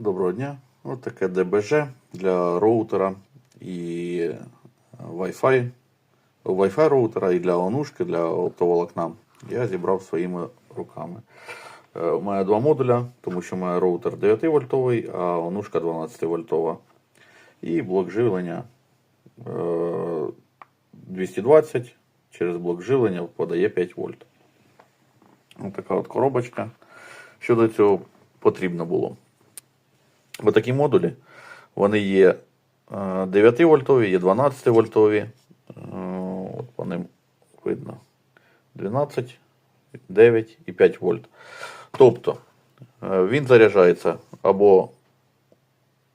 Доброго дня. Ось таке ДБЖ для роутера і Wi-Fi. Wi-Fi роутера і для онушки, для оптоволокна. Я зібрав своїми руками. Е, У мене два модуля, тому що у мене роутер 9 вольтовий, а онушка 12 вольтова. І блок живлення е, 220 через блок живлення подає 5 вольт. Ось така от коробочка. Що до цього потрібно було? Ось такі модулі. Вони є 9 вольтові, є 12 вольтові. Е, От по ним видно 12, 9 і 5 вольт. Тобто е, він заряджається або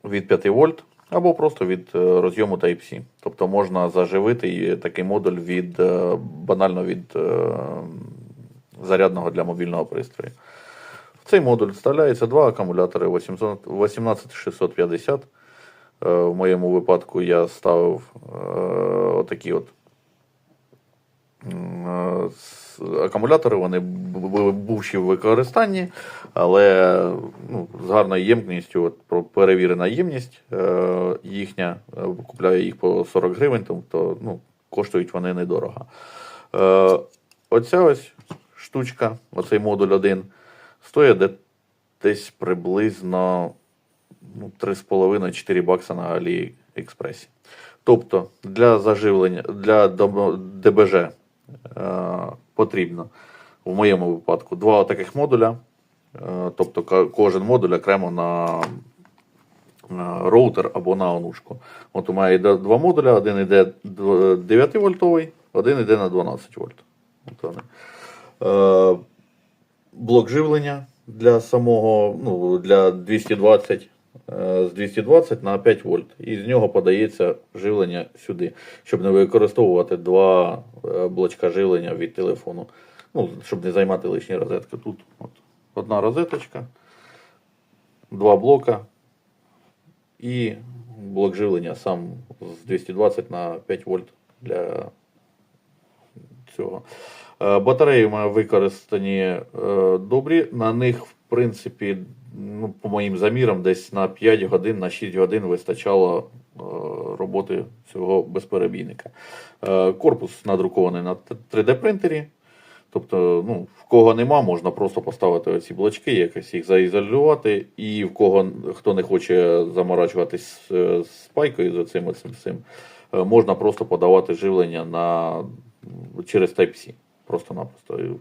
від 5 вольт, або просто від е, розйому Type-C. Тобто можна заживити такий модуль від е, банально від е, зарядного для мобільного пристрою. Цей модуль вставляється два акумулятори 18650. Е, В моєму випадку я ставив е, отакі от е, акумулятори, вони були бувші в використанні, але ну, з гарною ємністю, от, перевірена ємність їхня, купляю їх по 40 гривень, тобто ну, коштують вони недорого. Оця ось штучка, оцей модуль 1, стоїть де- десь приблизно ну, 3,5-4 бакса на Аліекспресі. Тобто для заживлення, для ДБЖ е, потрібно в моєму випадку два таких модуля. Е, тобто кожен модуль окремо на роутер або на онушку. От у мене йде два модуля, один йде 9 вольтовий, один йде на 12 вольт. От вони. Е, блок живлення для самого, ну, для 220 е, з 220 на 5 вольт. І з нього подається живлення сюди, щоб не використовувати два е, блочка живлення від телефону. Ну, щоб не займати лишні розетки. Тут от, одна розеточка, два блока і блок живлення сам з 220 на 5 вольт для цього. Е, Батареї мене використані е, добрі. На них, в принципі, ну, по моїм замірам, десь на 5 годин, на 6 годин вистачало е, роботи цього безперебійника. Корпус надрукований на 3D принтері. Тобто, ну, в кого нема, можна просто поставити оці блочки, якось їх заізолювати. І в кого хто не хоче заморачуватись з, пайкою з оцим, оцим, цим, е, можна просто подавати живлення на, через Type-C. Просто-напросто.